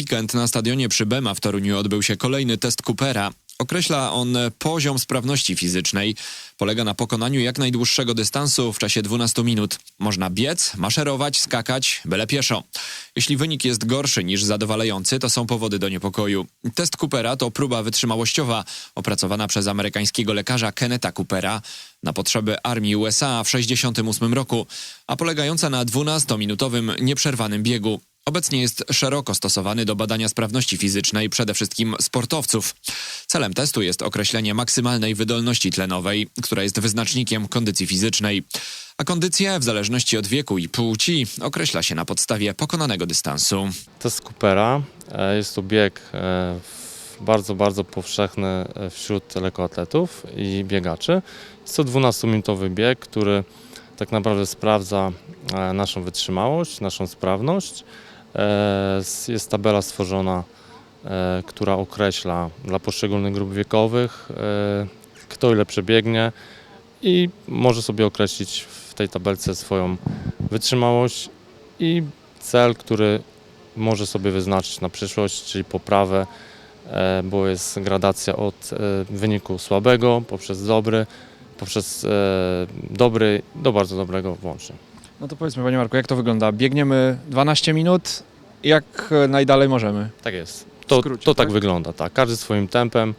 weekend na stadionie przy Bema w Toruniu odbył się kolejny test Coopera. Określa on poziom sprawności fizycznej. Polega na pokonaniu jak najdłuższego dystansu w czasie 12 minut. Można biec, maszerować, skakać, byle pieszo. Jeśli wynik jest gorszy niż zadowalający, to są powody do niepokoju. Test Coopera to próba wytrzymałościowa opracowana przez amerykańskiego lekarza Kenneta Coopera na potrzeby armii USA w 1968 roku, a polegająca na 12-minutowym nieprzerwanym biegu. Obecnie jest szeroko stosowany do badania sprawności fizycznej przede wszystkim sportowców. Celem testu jest określenie maksymalnej wydolności tlenowej, która jest wyznacznikiem kondycji fizycznej. A kondycję, w zależności od wieku i płci, określa się na podstawie pokonanego dystansu. Test Coopera e, jest to bieg e, bardzo, bardzo powszechny e, wśród lekkoatletów i biegaczy. Jest to 12-minutowy bieg, który tak naprawdę sprawdza naszą wytrzymałość, naszą sprawność. E, Jest tabela stworzona, e, która określa dla poszczególnych grup wiekowych, e, kto ile przebiegnie i może sobie określić w tej tabelce swoją wytrzymałość i cel, który może sobie wyznaczyć na przyszłość, czyli poprawę, bo jest gradacja od wyniku słabego poprzez dobry, poprzez dobry do bardzo dobrego włącznie. No to powiedzmy, panie Marku, jak to wygląda? Biegniemy 12 minut, jak najdalej możemy? Tak jest. To, skrócie, to tak? tak? wygląda, tak. Każdy swoim tempem.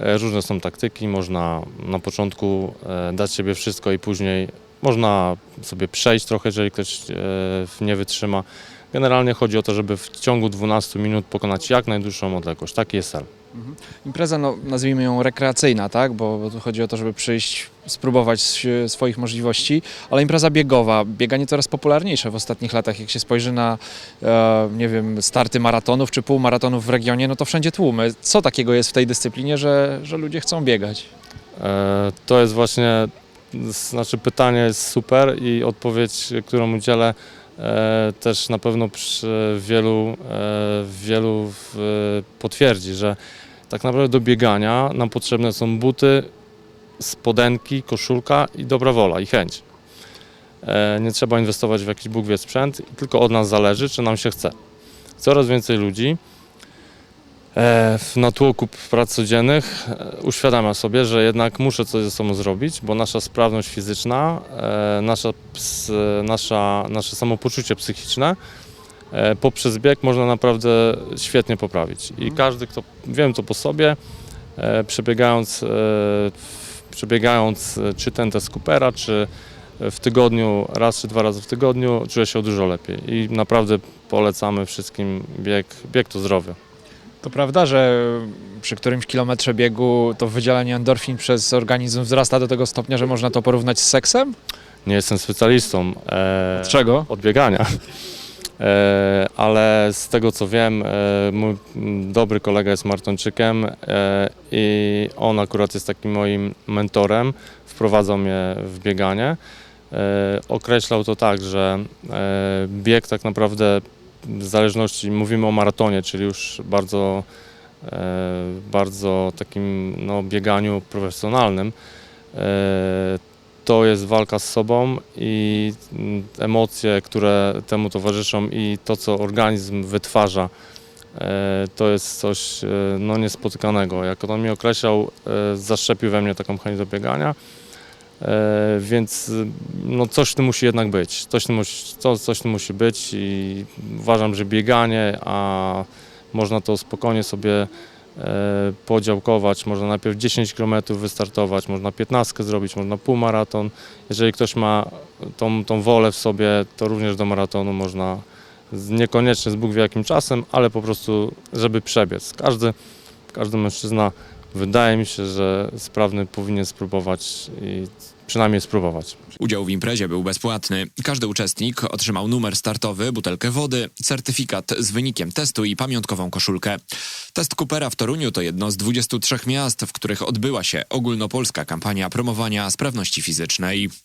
E, Różne są taktyki, można na początku e, dać siebie wszystko i później można sobie przejść trochę, jeżeli ktoś e, nie wytrzyma. Generalnie chodzi o to, żeby w ciągu 12 minut pokonać jak najdłuższą odległość. Taki jest cel. Impreza, no, nazwijmy ją rekreacyjna, tak? Bo, bo tu chodzi o to, żeby przyjść, spróbować swoich możliwości, ale impreza biegowa, bieganie coraz popularniejsze w ostatnich latach. Jak się spojrzy na, e, nie wiem, starty maratonów czy półmaratonów w regionie, no to wszędzie tłumy. Co takiego jest w tej dyscyplinie, że, że ludzie chcą biegać? E, To jest właśnie, znaczy pytanie jest super i odpowiedź, którą udzielę też na pewno wielu, e, wielu potwierdzi, że tak naprawdę do biegania nam potrzebne są buty, spodenki, koszulka i dobra wola i chęć. E, Nie trzeba inwestować w jakiś Bóg wie sprzęt, tylko od nas zależy, czy nam się chce. Coraz więcej ludzi e, w natłoku prac codziennych e, uświadamia sobie, że jednak muszę coś ze sobą zrobić, bo nasza sprawność fizyczna, e, nasza, nasza, nasze samopoczucie psychiczne poprzez bieg można naprawdę świetnie poprawić. I każdy, kto, wiem to po sobie, przebiegając, przebiegając czy ten test Coopera, czy w tygodniu, raz czy dwa razy w tygodniu, czuje się dużo lepiej. I naprawdę polecamy wszystkim bieg, bieg to zdrowie. To prawda, że przy którymś kilometrze biegu to wydzielanie endorfin przez organizm wzrasta do tego stopnia, że można to porównać z seksem? Nie jestem specjalistą e, Od czego? od biegania, e, ale z tego co wiem, e, mój dobry kolega jest Martończykiem e, i on akurat jest takim moim mentorem, wprowadzał mnie w bieganie. E, określał to tak, że e, bieg tak naprawdę w zależności, mówimy o maratonie, czyli już bardzo, e, bardzo takim no, bieganiu profesjonalnym, e, to jest walka z sobą i mm, emocje, które temu towarzyszą i to, co organizm wytwarza, e, to jest coś no, niespotykanego. Jak on mi określał, zaszczepił we mnie taką chęć do biegania, więc no, coś w tym musi jednak być. Coś w tym musi, co, coś w tym musi być i uważam, że bieganie, a można to spokojnie sobie e, podziałkować. Można najpierw 10 km wystartować, można 15 zrobić, można półmaraton. Jeżeli ktoś ma tą, tą wolę w sobie, to również do maratonu można niekoniecznie z Bóg wie jakim czasem, ale po prostu, żeby przebiec. Każdy, każdy mężczyzna wydaje mi się, że sprawny powinien spróbować i przynajmniej spróbować. Udział w imprezie był bezpłatny. Każdy uczestnik otrzymał numer startowy, butelkę wody, certyfikat z wynikiem testu i pamiątkową koszulkę. Test Coopera w Toruniu to jedno z 23 miast, w których odbyła się ogólnopolska kampania promowania sprawności fizycznej.